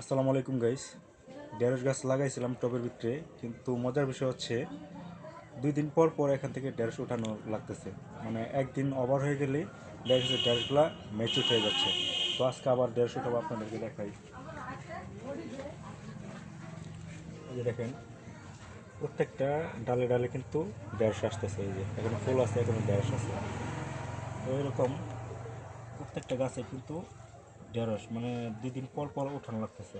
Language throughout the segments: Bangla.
আসসালামু আলাইকুম গাইস ঢেঁড়স গাছ লাগাইছিলাম টবের ভিতরে, কিন্তু মজার বিষয় হচ্ছে দুই দিন পর পর এখান থেকে ঢেঁড়স উঠানো লাগতেছে। মানে একদিন ওভার হয়ে গেলে যাচ্ছে ঢেঁড়সগুলা ম্যাচুর হয়ে যাচ্ছে। তো আজকে আবার ঢেঁড়স উঠাবো আপনাদেরকে দেখাই। যে দেখেন, প্রত্যেকটা ডালে ডালে কিন্তু ঢেঁড়স আসতেছে। এই যে, এখানে ফুল আছে, এখানে ঢেঁড়স আছে। তো এরকম প্রত্যেকটা গাছে কিন্তু ঢেঁড়স মানে দুই দিন পর পর উঠানো লাগতেছে।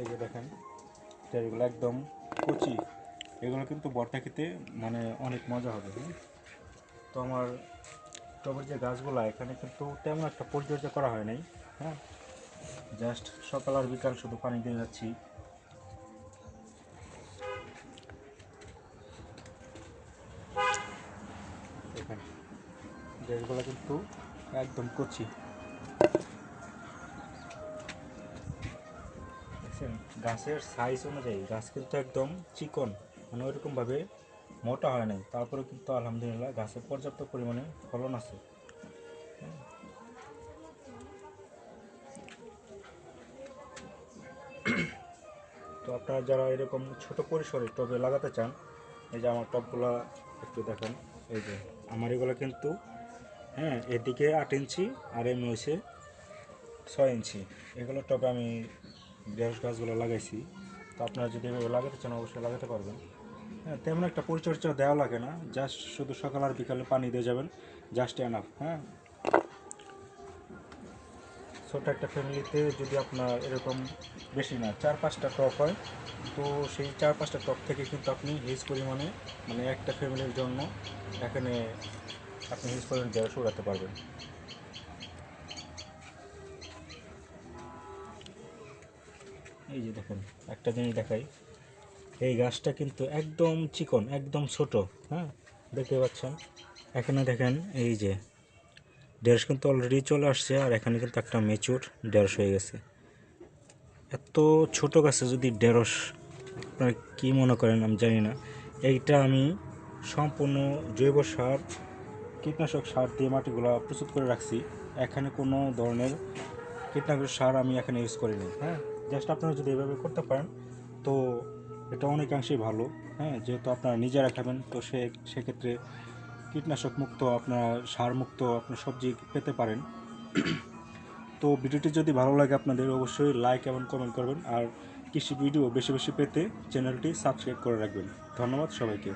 এই যে দেখেন, ঢেঁড়সগুলো একদম কচি। এগুলো কিন্তু বর্তা খেতে মানে অনেক মজা হবে হ্যাঁ? তো আমার টবের যে গাছগুলো, এখানে কিন্তু তেমন একটা পরিচর্যা করা হয় নাই হ্যাঁ? জাস্ট সকাল আর বিকাল শুধু পানি দিয়ে যাচ্ছি। যেগুলো কিন্তু একদম কচি। দেখছেন গাছের সাইজ অনুযায়ী গাছ কিন্তু একদম চিকন মানে ওইরকমভাবে মোটা হয় নাই। তারপরে কিন্তু আলহামদুলিল্লাহ গাছে পর্যাপ্ত পরিমাণে ফলন আছে। তো আপনারা যারা এরকম ছোট পরিসরে টবে লাগাতে চান, এই যে আমার টবগুলা একটু দেখেন, এই যে আমার এগুলো কিন্তু হ্যাঁ এদিকে আট ইঞ্চি আর এমনি হয়েছে ছয় ইঞ্চি। এগুলো টবে আমি ঢেঁড়স গাছগুলো লাগাইছি। তো আপনারা যদি এভাবে লাগাতে চান, অবশ্যই লাগাতে পারবেন। হ্যাঁ তেমন একটা পরিচর্যা দেওয়া লাগে না, জাস্ট শুধু সকাল আর বিকালে পানি দিয়ে যাবেন, জাস্ট এনাফ হ্যাঁ। ছোট একটা ফ্যামিলিতে যদি আপনার এরকম বেশি না, চার পাঁচটা টপ হয়, তো সেই চার পাঁচটা টপ থেকে কিন্তু আপনি হিজ পরিমাণে মানে একটা ফ্যামিলির জন্য এখানে আপনি হিউজ পরিমাণে ঢেঁড়স উড়াতে পারবেন। এই যে দেখেন, একটা জিনিস দেখাই। এই গাছটা কিন্তু একদম চিকন, একদম ছোট হ্যাঁ? দেখতে পাচ্ছেন? এখানে দেখেন, এই যে ঢেঁড়স কিন্তু অলরেডি চলে আসছে, আর এখানে কিন্তু একটা মেচুর ঢেঁড়স হয়ে গেছে। এত ছোট গাছে যদি ঢেঁড়স আপনারা কী মনে করেন আমি জানি না। এইটা আমি সম্পূর্ণ জৈব সার, কীটনাশক সার দিয়ে মাটিগুলো প্রস্তুত করে রাখছি। এখানে কোনো ধরনের কীটনাশক সার আমি এখানে ইউজ করি করিনি। হ্যাঁ জাস্ট আপনারা যদি এভাবে করতে পারেন, তো এটা অনেকাংশেই ভালো। হ্যাঁ যেহেতু আপনারা নিজেরা খাবেন, তো সে, সেক্ষেত্রে কীটনাশক মুক্ত, আপনার সার মুক্ত, আপনার সবজি পেতে পারেন। তো ভিডিওটি যদি ভালো লাগে আপনাদের, অবশ্যই লাইক এবং কমেন্ট করবেন। আর কৃষি ভিডিও বেশি বেশি পেতে চ্যানেলটি সাবস্ক্রাইব করে রাখবেন। ধন্যবাদ সবাইকে।